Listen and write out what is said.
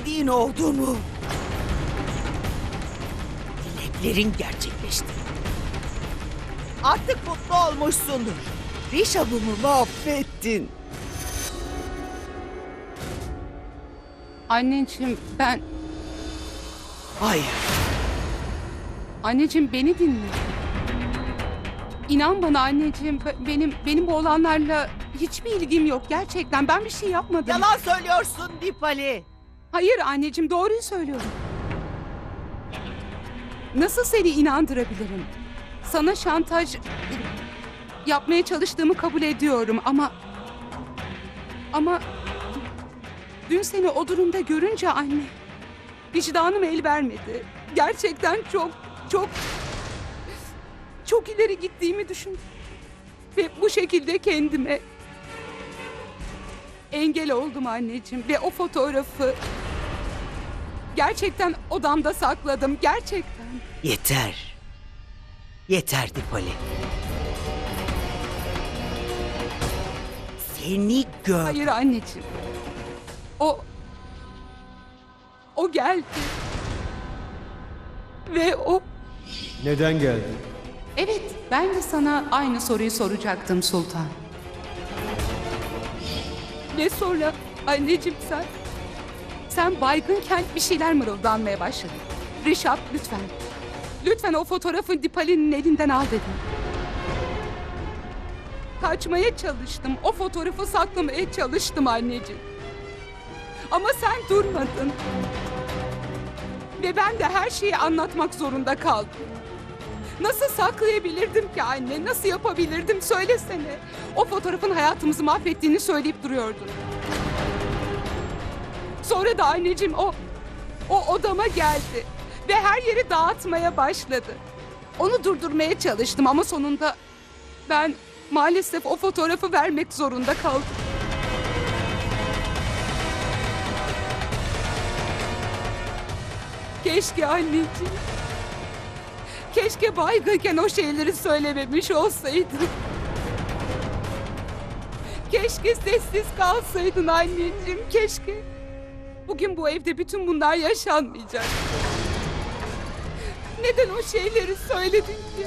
istediğin oldu mu? Dileklerin gerçekleşti. Artık mutlu olmuşsundur. Rişab'ımı mahvettin. Anneciğim ben... Hayır. Anneciğim beni dinle. İnan bana anneciğim be- benim benim bu olanlarla hiçbir ilgim yok gerçekten. Ben bir şey yapmadım. Yalan söylüyorsun Dipali. Hayır anneciğim doğruyu söylüyorum. Nasıl seni inandırabilirim? Sana şantaj yapmaya çalıştığımı kabul ediyorum ama ama dün seni o durumda görünce anne vicdanım el vermedi. Gerçekten çok çok çok ileri gittiğimi düşündüm. Ve bu şekilde kendime engel oldum anneciğim ve o fotoğrafı gerçekten odamda sakladım gerçekten. Yeter. Yeter Dipali. Seni gör. Hayır anneciğim. O o geldi. Ve o Neden geldin? evet ben de sana aynı soruyu soracaktım Sultan. Ve sonra anneciğim sen sen baygınken bir şeyler mırıldanmaya başladın. Rişap lütfen. Lütfen o fotoğrafı Dipali'nin elinden al dedim. Kaçmaya çalıştım. O fotoğrafı saklamaya çalıştım anneciğim. Ama sen durmadın. Ve ben de her şeyi anlatmak zorunda kaldım. Nasıl saklayabilirdim ki anne? Nasıl yapabilirdim? Söylesene. O fotoğrafın hayatımızı mahvettiğini söyleyip duruyordun. Sonra da anneciğim o o odama geldi ve her yeri dağıtmaya başladı. Onu durdurmaya çalıştım ama sonunda ben maalesef o fotoğrafı vermek zorunda kaldım. Keşke anneciğim. Keşke baygınken o şeyleri söylememiş olsaydım. Keşke sessiz kalsaydın anneciğim, keşke. Bugün bu evde bütün bunlar yaşanmayacak. Neden o şeyleri söyledin ki?